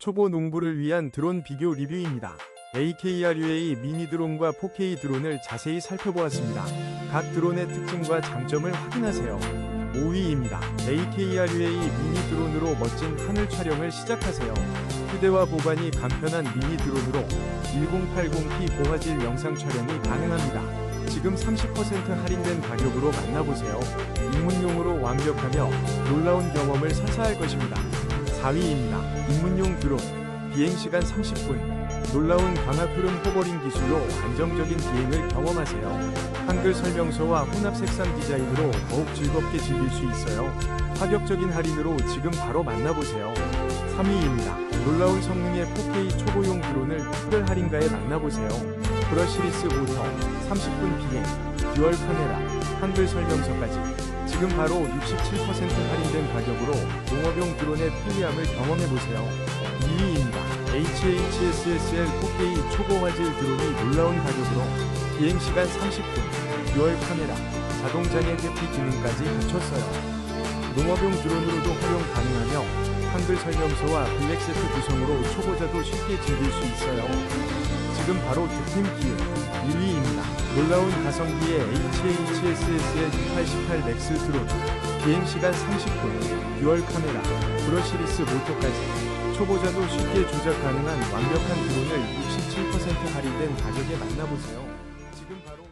초보 농부를 위한 드론 비교 리뷰입니다. AKRUA 미니 드론과 4K 드론을 자세히 살펴보았습니다. 각 드론의 특징과 장점을 확인하세요. 5위입니다. AKRUA 미니 드론으로 멋진 하늘 촬영을 시작하세요. 휴대와 보관이 간편한 미니 드론으로 1080p 고화질 영상 촬영이 가능합니다. 지금 30% 할인된 가격으로 만나보세요. 입문용으로 완벽하며 놀라운 경험을 선사할 것입니다. 4위입니다. 입문용 드론. 비행시간 30분. 놀라운 광학 흐름 호버링 기술로 안정적인 비행을 경험하세요. 한글 설명서와 혼합 색상 디자인으로 더욱 즐겁게 즐길 수 있어요. 파격적인 할인으로 지금 바로 만나보세요. 3위입니다. 놀라운 성능의 4K 초보용 드론을 특별 할인가에 만나보세요. 브러시리스 모터, 30분 비행, 듀얼 카메라, 한글 설명서까지 지금 바로 67% 할인된 가격으로 농업용 드론의 편리함을 경험해보세요. 2위입니다. HHSSL 4K 초고 화질 드론이 놀라운 가격으로 비행시간 30분, 듀얼 카메라, 자동 장애 대피 기능까지 갖췄어요. 농업용 드론으로도 활용 가능하며 한글 설명서와 블랙 세트 구성으로 초보자도 쉽게 즐길 수 있어요. 지금 바로 득템 기회 1위입니다. 놀라운 가성비의 HHSSL 2818 맥스 드론 비행시간 30분 듀얼 카메라 브러시리스 모터까지 초보자도 쉽게 조작 가능한 완벽한 드론을 67% 할인된 가격에 만나보세요.